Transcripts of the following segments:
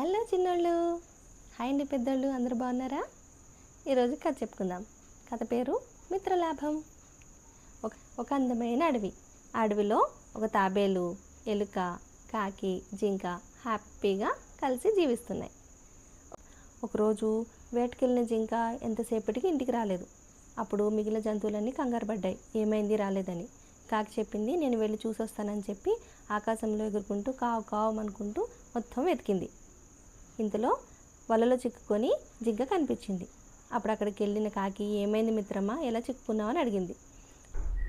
Hello చిన్నోళ్ళు. Hi అండి పెద్దోళ్ళు. అందరూ బాగున్నారా? ఈరోజు కథ చెప్పుకుందాం. కథ పేరు మిత్రలాభం. ఒక ఒక అందమైన అడవి. ఆ అడవిలో ఒక తాబేలు ఎలుక కాకి జింక హ్యాపీగా కలిసి జీవిస్తున్నాయి. ఒకరోజు వేటకెళ్ళిన జింక ఎంతసేపటికి ఇంటికి రాలేదు. అప్పుడు మిగిలిన జంతువులన్నీ కంగారు పడ్డాయి. ఏమైంది? రాలేదని. కాకి చెప్పింది నేను వెళ్ళి చూసొస్తానని చెప్పి ఆకాశంలో ఎగురుకుంటూ కావు కావు అనుకుంటూ మొత్తం వెతికింది. ఇంతలో వలలో చిక్కుకొని జింక కనిపించింది. అప్పుడు అక్కడికి వెళ్ళిన కాకి ఏమైంది మిత్రమా? ఎలా చిక్కుకున్నావు? అని అడిగింది.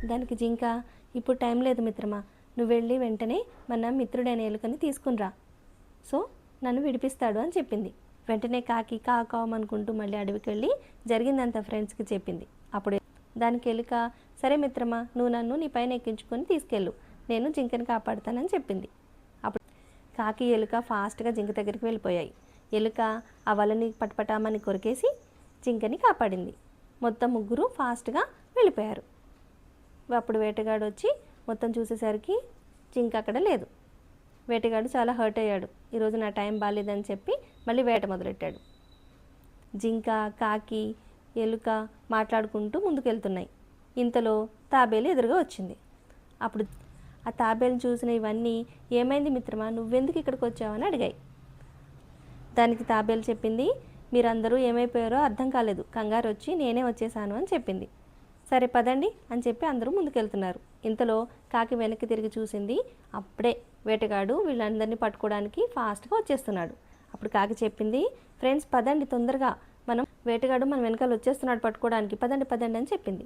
దానికి జింక? ఇప్పుడు టైం లేదు మిత్రమా. నువ్వు వెళ్ళి వెంటనే మన మిత్రుడైన ఎలుకని తీసుకునిరా సో నన్ను విడిపిస్తాడు అని చెప్పింది. వెంటనే కాకి కాకావమనుకుంటూ మళ్ళీ అడవికి వెళ్ళి జరిగిందంతా ఫ్రెండ్స్కి చెప్పింది. అప్పుడు దానికి ఎలుక సరే మిత్రమా నువ్వు నన్ను నీ పైన ఎక్కించుకొని తీసుకెళ్ళు. నేను జింకని కాపాడుతానని చెప్పింది. అప్పుడు కాకి ఎలుక ఫాస్ట్గా జింక దగ్గరికి వెళ్ళిపోయాయి. ఎలుక ఆ వలని పటపటామని కొరికేసి జింకని కాపాడింది. మొత్తం ముగ్గురు ఫాస్ట్గా వెళ్ళిపోయారు. అప్పుడు వేటగాడు వచ్చి మొత్తం చూసేసరికి జింక అక్కడ లేదు. వేటగాడు చాలా హర్ట్ అయ్యాడు. ఈరోజు నా టైం బాగాలేదని చెప్పి మళ్ళీ వేట మొదలెట్టాడు. జింక కాకి ఎలుక మాట్లాడుకుంటూ ముందుకెళ్తున్నాయి. ఇంతలో తాబేలు ఎదురుగా వచ్చింది. అప్పుడు ఆ తాబేలు చూసిన ఇవన్నీ ఏమైంది మిత్రమా? నువ్వెందుకు ఇక్కడికి వచ్చావని అడిగాయి. దానికి తాబేలు చెప్పింది. మీరందరూ ఏమైపోయారో అర్థం కాలేదు. కంగారు వచ్చి నేనే వచ్చేసాను అని చెప్పింది. సరే పదండి అని చెప్పి అందరూ ముందుకెళ్తున్నారు. ఇంతలో కాకి వెనక్కి తిరిగి చూసింది అప్పుడే వేటగాడు వీళ్ళందరినీ పట్టుకోవడానికి ఫాస్ట్గా వచ్చేస్తున్నాడు. అప్పుడు కాకి చెప్పింది ఫ్రెండ్స్ పదండి తొందరగా. మనం వేటగాడు మన వెనకాల వచ్చేస్తున్నాడు పట్టుకోవడానికి. పదండి పదండి అని చెప్పింది.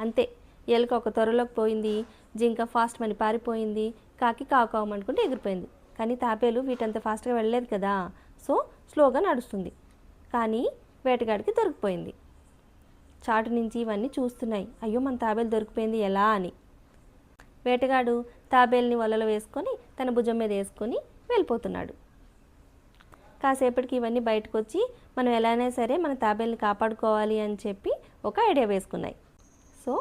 అంతే. ఎలుక ఒక త్వరలోకి పోయింది. జింక ఫాస్ట్ మని పారిపోయింది. కాకి కావుకావమనుకుంటే ఎగిరిపోయింది. కానీ తాపేలు వీటంత ఫాస్ట్గా వెళ్ళలేదు కదా. సో స్లోగా నడుస్తుంది. కానీ వేటగాడికి దొరికిపోయింది. చాటు నుంచి ఇవన్నీ చూస్తున్నాయి. అయ్యో మన తాబేలు దొరికిపోయింది ఎలా అని. వేటగాడు తాబేల్ని వలలో వేసుకొని తన భుజం మీద వేసుకొని వెళ్ళిపోతున్నాడు. కాసేపటికి ఇవన్నీ బయటకు వచ్చి మనం ఎలానే సరే మన తాబేల్ని కాపాడుకోవాలి అని చెప్పి ఒక ఐడియా వేసుకున్నాయి. సో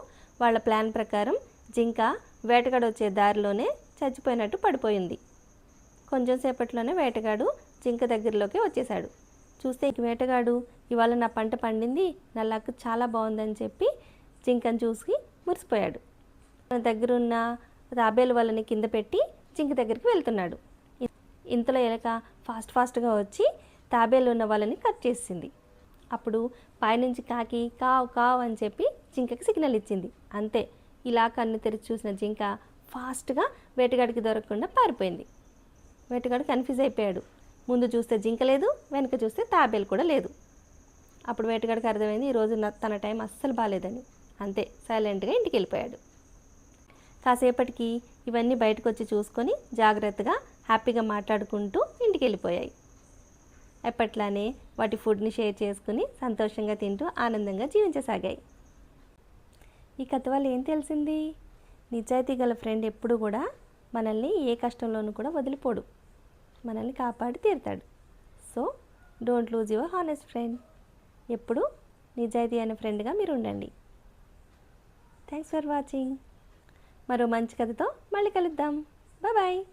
వాళ్ళ ప్లాన్ ప్రకారం జింక వేటగాడు వచ్చే దారిలోనే చచ్చిపోయినట్టు పడిపోయింది. కొంచెం సేపట్లోనే వేటగాడు జింక దగ్గరలోకి వచ్చేసాడు చూస్తే వేటగాడు ఇవాళ నా పంట పండింది నా లక్ చాలా బాగుందని చెప్పి జింకను చూసి మురిసిపోయాడు. తన దగ్గరున్న తాబేలు వాళ్ళని కింద పెట్టి జింక దగ్గరికి వెళ్తున్నాడు. ఇంతలో ఎలక ఫాస్ట్ ఫాస్ట్గా వచ్చి తాబేలు ఉన్న వాళ్ళని కట్ చేసింది. అప్పుడు పైనుంచి కాకి కావు కావ్ అని చెప్పి జింకకి సిగ్నల్ ఇచ్చింది. అంతే ఇలా కన్ను తెరిచి చూసిన జింక ఫాస్ట్గా వేటగాడికి దొరకకుండా పారిపోయింది. వేటగాడు కన్ఫ్యూజ్ అయిపోయాడు. ముందు చూస్తే జింక లేదు వెనక చూస్తే తాబేలు కూడా లేదు. అప్పుడు వేటగాడికి అర్థమైంది ఈరోజు తన టైం అస్సలు బాగాలేదని అంతే సైలెంట్గా ఇంటికి వెళ్ళిపోయాడు. కాసేపటికి ఇవన్నీ బయటకు వచ్చి చూసుకొని జాగ్రత్తగా హ్యాపీగా మాట్లాడుకుంటూ ఇంటికి వెళ్ళిపోయాయి. ఎప్పట్లానే వాటి ఫుడ్ని షేర్ చేసుకుని సంతోషంగా తింటూ ఆనందంగా జీవించసాగాయి. ఈ కథ వల్ల ఏం తెలిసింది? నిజాయితీ గల ఫ్రెండ్ ఎప్పుడు కూడా మనల్ని ఏ కష్టంలోనూ కూడా వదిలిపోడు. మనల్ని కాపాడి తీరుతాడు. So don't lose your honest friend ఎప్పుడు నిజాయితీ అయిన ఫ్రెండ్గా మీరు ఉండండి. థ్యాంక్స్ ఫర్ వాచింగ్ మరో మంచి కథతో మళ్ళీ కలుద్దాం. బాయ్